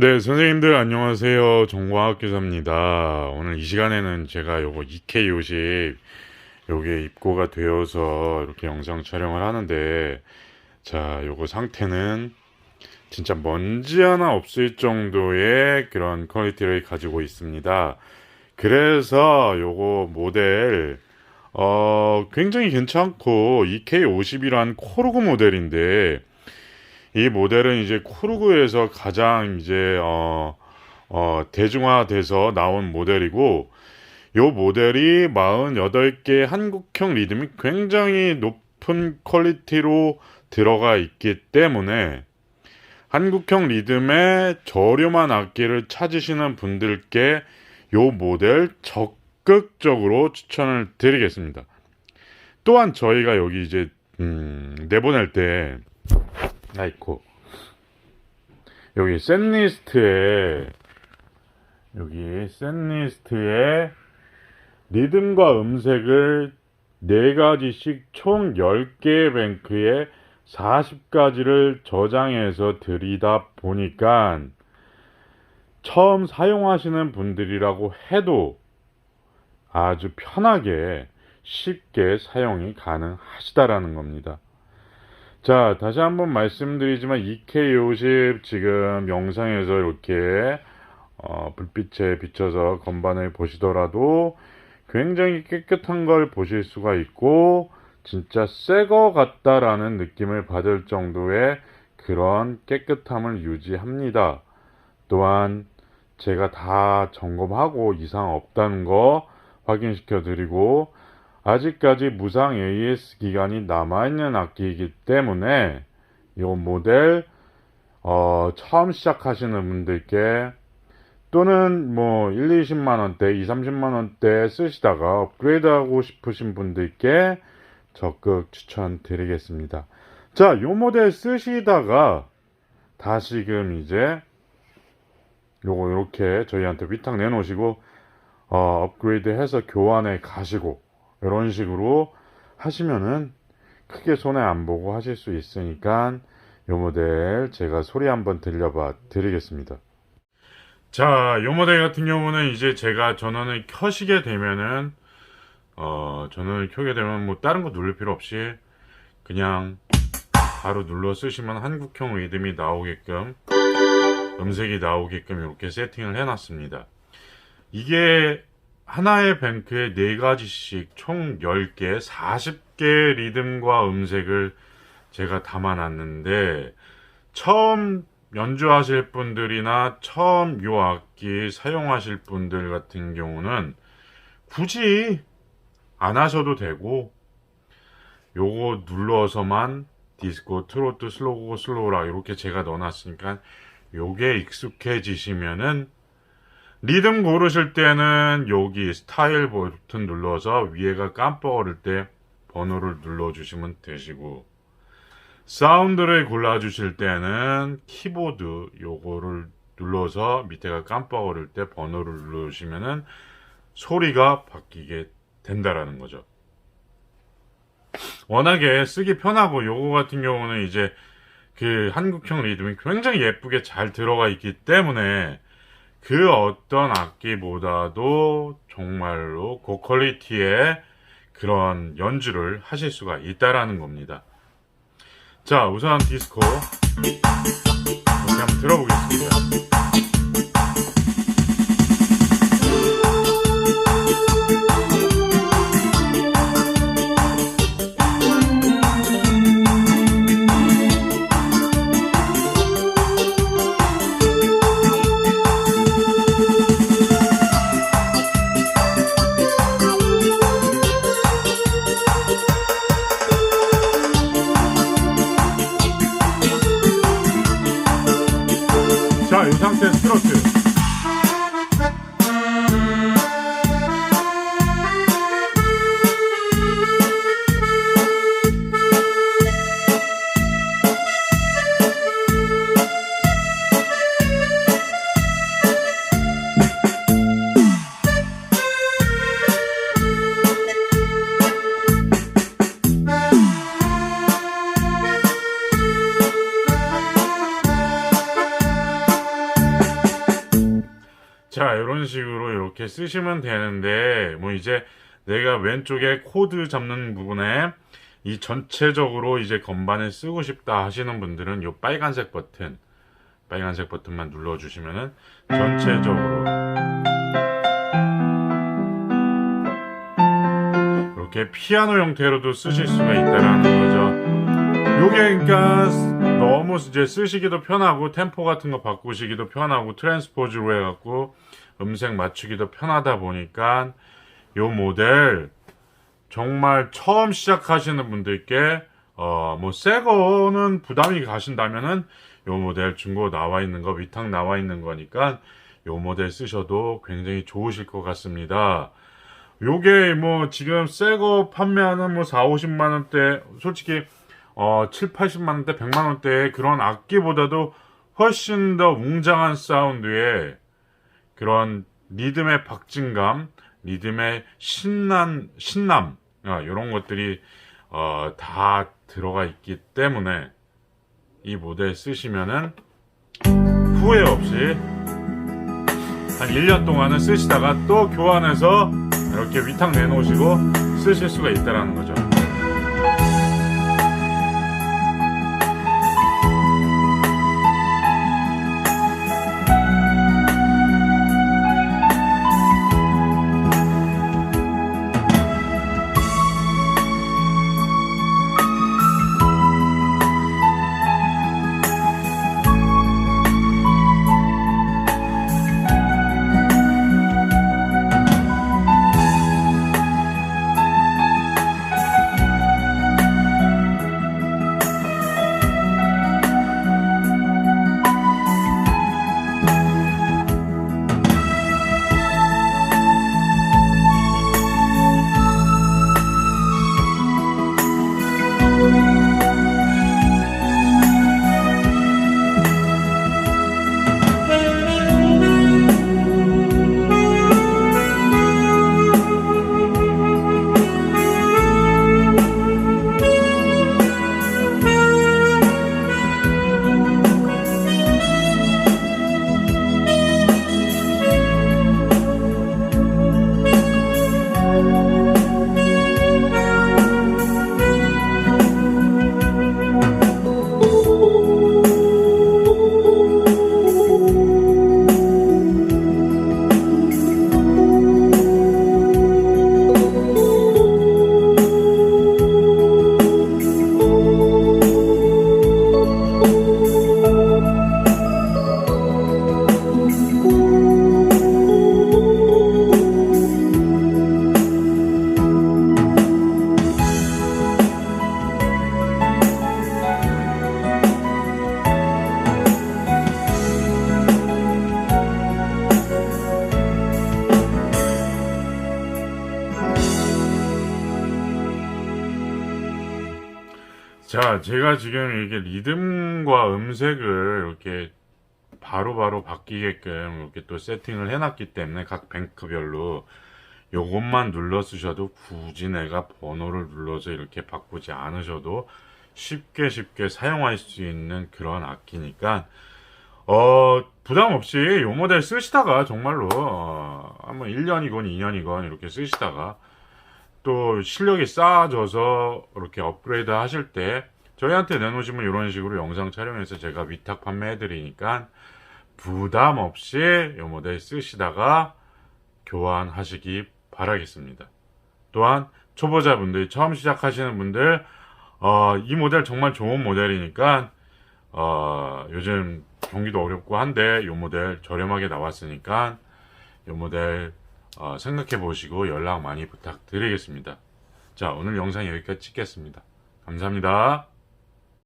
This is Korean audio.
네, 선생님들 안녕하세요. 정과학 교사입니다. 오늘 이 시간에는 제가 요거 EK50 요게 입고가 되어서 이렇게 영상 촬영을 하는데 자, 요거 상태는 진짜 먼지 하나 없을 정도의 그런 퀄리티를 가지고 있습니다. 그래서 요거 모델 어, 굉장히 괜찮고 EK50이란 코르그 모델인데 이 모델은 이제 코르그에서 가장 이제 어, 어, 대중화돼서 나온 모델이고 요 모델이 48개 한국형 리듬이 굉장히 높은 퀄리티로 들어가 있기 때문에 한국형 리듬의 저렴한 악기를 찾으시는 분들께 요 모델 적극적으로 추천을 드리겠습니다. 또한 저희가 여기 이제 음, 내보낼 때 아이코 여기 샌리스트에 여기 샌리스트에 리듬과 음색을 4가지씩 총 10개의 뱅크에 40가지를 저장해서 드리다 보니까 처음 사용하시는 분들이라고 해도 아주 편하게 쉽게 사용이 가능하시다라는 겁니다. 자, 다시 한번 말씀드리지만 EK50 지금 영상에서 이렇게 어, 불빛에 비춰서 건반을 보시더라도 굉장히 깨끗한 걸 보실 수가 있고 진짜 새 거 같다라는 느낌을 받을 정도의 그런 깨끗함을 유지합니다. 또한 제가 다 점검하고 이상 없다는 거 확인시켜 드리고 아직까지 무상 AS 기간이 남아있는 악기이기 때문에 이 모델 어, 처음 시작하시는 분들께 또는 뭐 1, 20만 원대, 2, 30만 원대 쓰시다가 업그레이드 하고 싶으신 분들께 적극 추천드리겠습니다. 자, 이 모델 쓰시다가 다시금 이제 요거 이렇게 저희한테 위탁 내놓으시고 어, 업그레이드 해서 교환에 가시고 이런 식으로 하시면은 크게 손해 안 보고 하실 수 있으니까 요 모델 제가 소리 한번 들려봐 드리겠습니다. 자, 요 모델 같은 경우는 이제 제가 전원을 켜시게 되면은 어, 전원을 켜게 되면 뭐 다른 거 누를 필요 없이 그냥 바로 눌러 쓰시면 한국형 리듬이 나오게끔 음색이 나오게끔 이렇게 세팅을 해놨습니다. 이게 하나의 뱅크에 4가지씩 총 10개, 40개 리듬과 음색을 제가 담아놨는데 처음 연주하실 분들이나 처음 요 악기 사용하실 분들 같은 경우는 굳이 안 하셔도 되고 요거 눌러서만 디스코, 트로트, 슬로우, 슬로우라 이렇게 제가 넣어놨으니까 요게 익숙해지시면은 리듬 고르실 때는 여기 스타일 버튼 눌러서 위에가 깜빡거릴 때 번호를 눌러주시면 되시고 사운드를 골라주실 때는 키보드 요거를 눌러서 밑에가 깜빡거릴 때 번호를 누르시면은 소리가 바뀌게 된다라는 거죠. 워낙에 쓰기 편하고 요거 같은 경우는 이제 그 한국형 리듬이 굉장히 예쁘게 잘 들어가 있기 때문에 그 어떤 악기보다도 정말로 고퀄리티의 그런 연주를 하실 수가 있다라는 겁니다. 자, 우선 디스코 이렇게 한번 들어보겠습니다. 자, 이상 자, 이런 식으로 이렇게 쓰시면 되는데, 뭐 이제 내가 왼쪽에 코드 잡는 부분에 이 전체적으로 이제 건반을 쓰고 싶다 하시는 분들은 이 빨간색 버튼, 빨간색 버튼만 눌러 주시면은 전체적으로 이렇게 피아노 형태로도 쓰실 수가 있다라는 거죠. 요게 그러니까 너무 이제 쓰시기도 편하고 템포 같은 거 바꾸시기도 편하고 트랜스포즈로 해갖고 음색 맞추기도 편하다 보니까 요 모델 정말 처음 시작하시는 분들께 어 뭐 새 거는 부담이 가신다면은 요 모델 중고 나와 있는 거 위탁 나와 있는 거니까 요 모델 쓰셔도 굉장히 좋으실 것 같습니다. 요게 뭐 지금 새 거 판매하는 뭐 4, 50만 원대 솔직히 어 7, 80만 원대, 100만 원대의 그런 악기보다도 훨씬 더 웅장한 사운드에 그런 리듬의 박진감, 리듬의 신난 신남 아, 이런 것들이 어, 다 들어가 있기 때문에 이 모델 쓰시면은 후회 없이 한 1년 동안은 쓰시다가 또 교환해서 이렇게 위탁 내놓으시고 쓰실 수가 있다라는 거죠. 자, 제가 지금 이게 리듬과 음색을 이렇게 바로 바로 바뀌게끔 이렇게 또 세팅을 해놨기 때문에 각 뱅크별로 요것만 눌러 쓰셔도 굳이 내가 번호를 눌러서 이렇게 바꾸지 않으셔도 쉽게 쉽게 사용할 수 있는 그런 악기니까 어 부담 없이 요 모델 쓰시다가 정말로 어, 한번 1년이건 2년이건 이렇게 쓰시다가 또 실력이 쌓아져서 이렇게 업그레이드 하실 때 저희한테 내놓으시면 이런 식으로 영상 촬영해서 제가 위탁 판매해 드리니까 부담 없이 이 모델 쓰시다가 교환하시기 바라겠습니다. 또한 초보자분들 처음 시작하시는 분들 어, 이 모델 정말 좋은 모델이니까 어, 요즘 경기도 어렵고 한데 이 모델 저렴하게 나왔으니까 이 모델 어, 생각해 보시고 연락 많이 부탁드리겠습니다. 자, 오늘 영상 여기까지 찍겠습니다. 감사합니다.